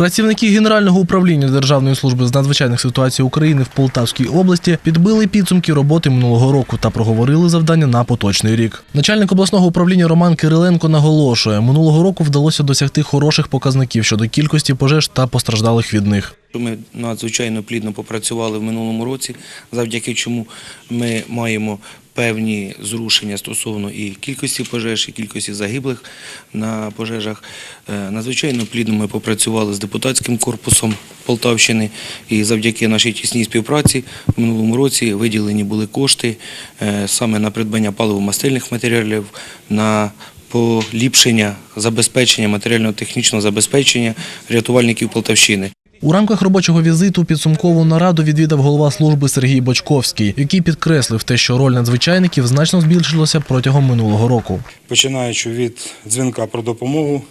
Працівники Генерального управління Державної служби з надзвичайних ситуацій України в Полтавській області підбили підсумки роботи минулого року та проговорили завдання на поточний рік. Начальник обласного управління Роман Кириленко наголошує, минулого року вдалося досягти хороших показників щодо кількості пожеж та постраждалих від них. Ми надзвичайно плідно попрацювали в минулому році, завдяки чому ми маємо певні зрушення стосовно і кількості пожеж, і кількості загиблих на пожежах. Е, Надзвичайно плідно ми попрацювали з депутатським корпусом Полтавщини, і завдяки нашій тісній співпраці в минулому році виділені були кошти е, саме на придбання паливо-мастильних матеріалів, на поліпшення забезпечення матеріально-технічного забезпечення рятувальників Полтавщини. У рамках робочого візиту підсумкову нараду відвідав голова служби Сергій Бочковський, який підкреслив те, що роль надзвичайників значно збільшилася протягом минулого року. починаючи від дзвінка про допомогу,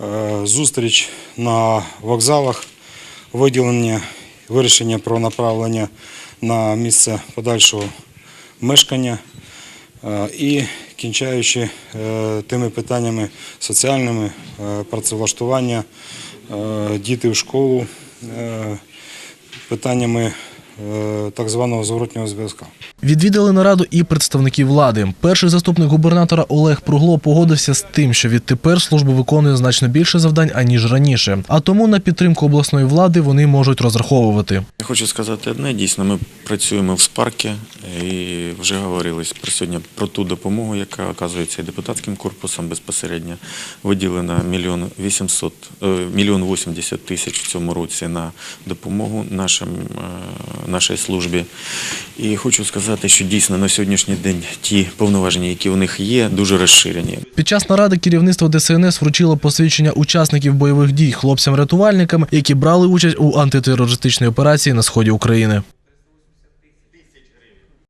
е, зустріч на вокзалах, виділення, вирішення про направлення на місце подальшого мешкання е, і кінчаючи е, тими питаннями соціальними, е, працевлаштування, е, діти в школу, питаннями так званого зворотнього зв'язку. Відвідали нараду і представники влади. Перший заступник губернатора Олег Пругло погодився з тим, що відтепер служба виконує значно більше завдань аніж раніше. А тому на підтримку обласної влади вони можуть розраховувати. Я хочу сказати одне, дійсно, ми працюємо в спаркі і вже говорили про сьогодні про ту допомогу, яка оказується і депутатським корпусом безпосередньо. Виділено мільйон вісімсот е, мільйон вісімдесят тисяч в цьому році на допомогу нашим, е, нашій службі. І хочу сказати, що дійсно на сьогоднішній день ті повноваження, які у них є, дуже розширені. Під час наради керівництво ДСНС вручило посвідчення учасників бойових дій хлопцям-рятувальникам, які брали участь у антитерористичній операції на сході України.